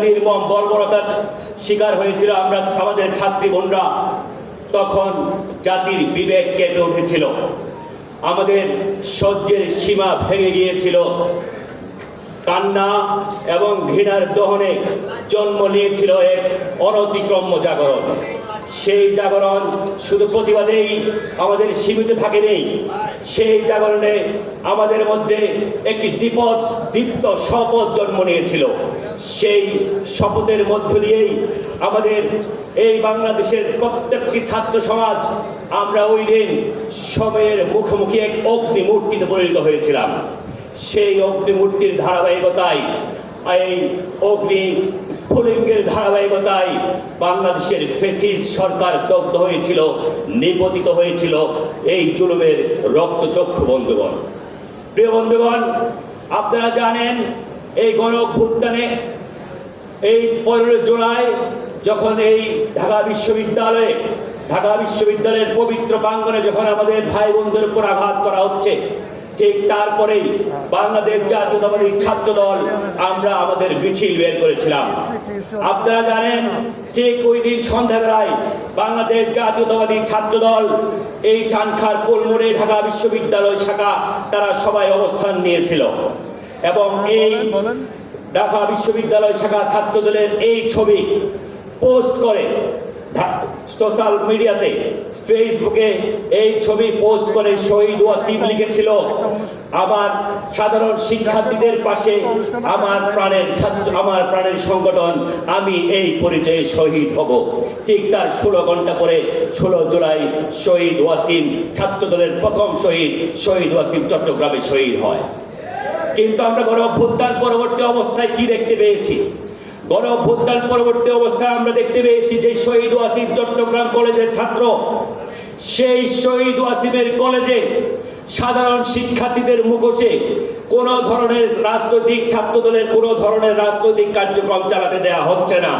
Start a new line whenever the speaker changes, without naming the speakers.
নির্মম বর্বরতার শিকার হয়েছিল আমরা আমাদের ছাত্রী বোনরা। তখন জাতির বিবেক কেঁপে উঠেছিল। আমাদের সহ্যের সীমা ভেঙে গিয়েছিল। কান্না এবং ঘৃণার দহনে জন্ম নিয়েছিল এক অনতিক্রম্য জাগরণ। সেই জাগরণ শুধু প্রতিবাদেই আমাদের সীমিত থাকেনি। সেই জাগরণে আমাদের মধ্যে একটি দ্বিপদ দীপ্ত শপথ জন্ম নিয়েছিল। সেই শপথের মধ্য দিয়েই আমাদের এই বাংলাদেশের প্রত্যেকটি ছাত্র সমাজ, আমরা ওই দিন সময়ের মুখোমুখি এক অগ্নিমূর্তিতে পরিণত হয়েছিলাম। সেই অগ্নিমূর্তির ধারাবাহিকতায় এই অগ্নি স্ফুলিঙ্গের ধারাবাহিকতায় বাংলাদেশের ফেসিস সরকার দগ্ধ হয়েছিল, নিপতিত হয়েছিল এই জুলুমের রক্তচক্ষু বন্ধুগণ। প্রিয় বন্ধুগণ, আপনারা জানেন এই গণ অভ্যুত্থানে এই পনেরো জুলাই যখন এই ঢাকা বিশ্ববিদ্যালয়ে, ঢাকা বিশ্ববিদ্যালয়ের পবিত্র প্রাঙ্গনে যখন আমাদের ভাই বোনদের উপর আঘাত করা হচ্ছে ঠিক তারপরেই বাংলাদেশ জাতীয়তাবাদী ছাত্র দল আমরা আমাদের মিছিল বের করেছিলাম। আপনারা জানেন ঠিক ওই দিন সন্ধ্যাবেলায় বাংলাদেশ জাতীয়তাবাদী ছাত্র দল এই চানখার কোলমোড়ে ঢাকা বিশ্ববিদ্যালয় শাখা তারা সবাই অবস্থান নিয়েছিল। এবং এই ঢাকা বিশ্ববিদ্যালয় শাখা ছাত্র দলের এই ছবি পোস্ট করে সোশ্যাল মিডিয়াতে ফেসবুকে এই ছবি পোস্ট করে শহীদ ওয়াসিম লিখেছিল, আমার সাধারণ শিক্ষার্থীদের পাশে আমার প্রাণের ছাত্র, আমার প্রাণের সংগঠন, আমি এই পরিচয়ে শহীদ হব। ঠিক তার ষোলো ঘণ্টা পরে ষোলো জুলাই শহীদ ওয়াসিম ছাত্র দলের প্রথম শহীদ শহীদ ওয়াসিম চট্টগ্রামে শহীদ হয়। কিন্তু আমরা গণ অভ্যুত্থান পরবর্তী অবস্থায় কি দেখতে পেয়েছি? গণ অভ্যুত্থান পরবর্তী অবস্থায় আমরা দেখতে পেয়েছি যে শহীদ ওয়াসিম চট্টগ্রাম কলেজের ছাত্র। সেই শহীদ ওয়াসিমের কলেজে সাধারণ শিক্ষার্থীদের মুখোশে কোনো ধরনের রাজনৈতিক ছাত্রদলের কোনো ধরনের রাজনৈতিক কার্যক্রম চালাতে দেয়া হচ্ছে না।